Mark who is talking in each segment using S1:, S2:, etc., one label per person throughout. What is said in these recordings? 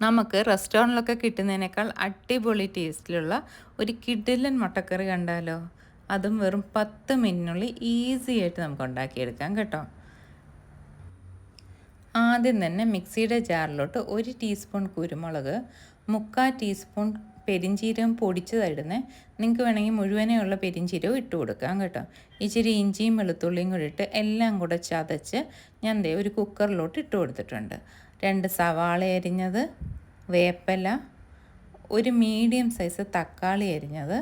S1: നമുക്ക് റെസ്റ്റോറന്റിലൊക്കെ കിട്ടുന്നതിനേക്കാൾ അടിപൊളി ടേസ്റ്റിലുള്ള ഒരു കിഡിലൻ മുട്ടക്കറി കണ്ടാലോ? അതും വെറും പത്ത് മിനിറ്റിനുള്ളിൽ ഈസി ആയിട്ട് നമുക്ക് ഉണ്ടാക്കിയെടുക്കാം കേട്ടോ. ആദ്യം തന്നെ മിക്സിയുടെ ജാറിലോട്ട് ഒരു ടീസ്പൂൺ കുരുമുളക് മുക്കാൽ ടീസ്പൂൺ പെരിഞ്ചീരകം പൊടിച്ചതായിരുന്നേ നിങ്ങൾക്ക് വേണമെങ്കിൽ മുഴുവനെയുള്ള പെരിഞ്ചീരകം ഇട്ട് കൊടുക്കാം കേട്ടോ. ഇച്ചിരി ഇഞ്ചിയും വെളുത്തുള്ളിയും കൂടി ഇട്ട് എല്ലാം കൂടെ ചതച്ച് ഞാൻ ദേ ഒരു കുക്കറിലോട്ട് ഇട്ട് കൊടുത്തിട്ടുണ്ട്. രണ്ട് സവാള അരിഞ്ഞത് വേപ്പല ഒരു മീഡിയം സൈസ് തക്കാളി അരിഞ്ഞത്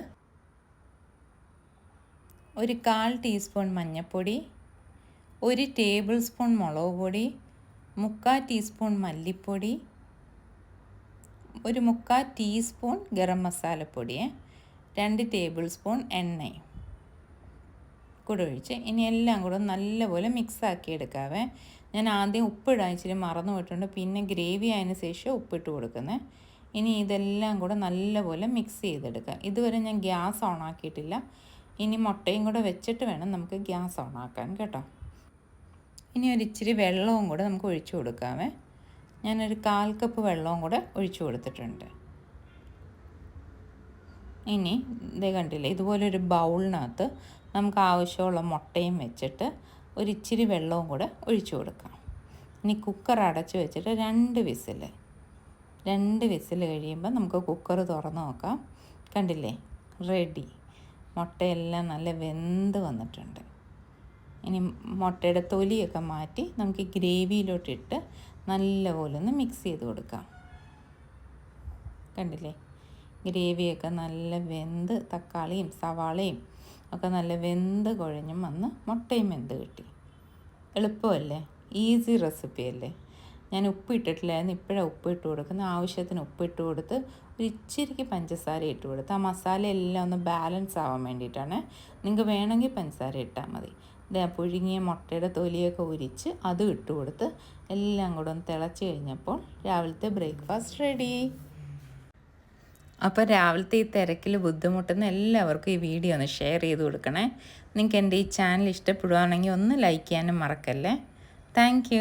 S1: ഒരു കാൽ ടീസ്പൂൺ മഞ്ഞൾപ്പൊടി ഒരു ടേബിൾ സ്പൂൺ മുളക് പൊടി മുക്കാൽ ടീസ്പൂൺ മല്ലിപ്പൊടി ഒരു മുക്കാൽ ടീസ്പൂൺ ഗരം മസാലപ്പൊടി രണ്ട് ടേബിൾ സ്പൂൺ എണ്ണയും കൂടെ ഒഴിച്ച് ഇനി എല്ലാം കൂടെ നല്ലപോലെ മിക്സാക്കി എടുക്കാവേ. ഞാൻ ആദ്യം ഉപ്പിടാൻ ഇച്ചിരി മറന്നു പോയിട്ടുണ്ട്. പിന്നെ ഗ്രേവി ആയതിന് ശേഷം ഉപ്പിട്ട് കൊടുക്കുന്നത് ഇനി ഇതെല്ലാം കൂടെ നല്ലപോലെ മിക്സ് ചെയ്തെടുക്കുക ഇതുവരെ ഞാൻ ഗ്യാസ് ഓൺ ആക്കിയിട്ടില്ല. ഇനി മുട്ടയും കൂടെ വെച്ചിട്ട് വേണം നമുക്ക് ഗ്യാസ് ഓൺ ആക്കാൻ കേട്ടോ. ഇനി ഒരു ഇച്ചിരി വെള്ളവും കൂടെ നമുക്ക് ഒഴിച്ചു കൊടുക്കാമേ ഞാനൊരു കാൽ കപ്പ് വെള്ളവും കൂടെ ഒഴിച്ചു കൊടുത്തിട്ടുണ്ട്. ഇനി ഇതേ കണ്ടില്ലേ ഇതുപോലൊരു ബൗളിനകത്ത് നമുക്ക് ആവശ്യമുള്ള മുട്ടയും വെച്ചിട്ട് ഒരു ഇച്ചിരി വെള്ളവും കൂടെ ഒഴിച്ചു കൊടുക്കാം. ഇനി കുക്കർ അടച്ചു വെച്ചിട്ട് രണ്ട് വിസിൽ രണ്ട് വിസിൽ കഴിയുമ്പോൾ നമുക്ക് കുക്കർ തുറന്ന് നോക്കാം. കണ്ടില്ലേ റെഡി. മുട്ടയെല്ലാം നല്ല വെന്ത് വന്നിട്ടുണ്ട്. ഇനി മുട്ടയുടെ തൊലിയൊക്കെ മാറ്റി നമുക്ക് ഗ്രേവിയിലോട്ടിട്ട് നല്ലപോലെ ഒന്ന് മിക്സ് ചെയ്ത് കൊടുക്കാം. കണ്ടില്ലേ? ഗ്രേവിയൊക്കെ നല്ല വെന്ത് തക്കാളിയും സവാളയും ഒക്കെ നല്ല വെന്ത് കുഴഞ്ഞും വന്ന് മുട്ടയും വെന്ത് കിട്ടി. എളുപ്പമല്ലേ? ഈസി റെസിപ്പി അല്ലേ? ഞാൻ ഉപ്പ് ഇട്ടിട്ടില്ലായിരുന്നു ഇപ്പോഴാണ് ഉപ്പ് ഇട്ട് കൊടുക്കുന്നത്. ആവശ്യത്തിന് ഉപ്പ് ഇട്ട് കൊടുത്ത് ഒരു ഇച്ചിരിക്ക് പഞ്ചസാര ഇട്ട് കൊടുത്ത് ആ മസാല എല്ലാം ഒന്ന് ബാലൻസ് ആവാൻ വേണ്ടിയിട്ടാണ്. നിങ്ങൾക്ക് വേണമെങ്കിൽ പഞ്ചസാര ഇട്ടാൽ മതി. പുഴുങ്ങിയ മുട്ടയുടെ തൊലിയൊക്കെ ഉരിച്ച് അതും ഇട്ട് കൊടുത്ത് എല്ലാം കൂടെ ഒന്ന് തിളച്ച് കഴിഞ്ഞപ്പോൾ രാവിലത്തെ ബ്രേക്ക്ഫാസ്റ്റ് റെഡി. അപ്പോൾ രാവിലത്തെ ഈ തിരക്കിൽ ബുദ്ധിമുട്ടുന്ന എല്ലാവർക്കും ഈ വീഡിയോ ഒന്ന് ഷെയർ ചെയ്ത് കൊടുക്കണേ. നിങ്ങൾക്ക് എന്റെ ഈ ചാനൽ ഇഷ്ടപ്പെടുകയാണെങ്കിൽ ഒന്ന് ലൈക്ക് ചെയ്യാനും മറക്കല്ലേ. താങ്ക്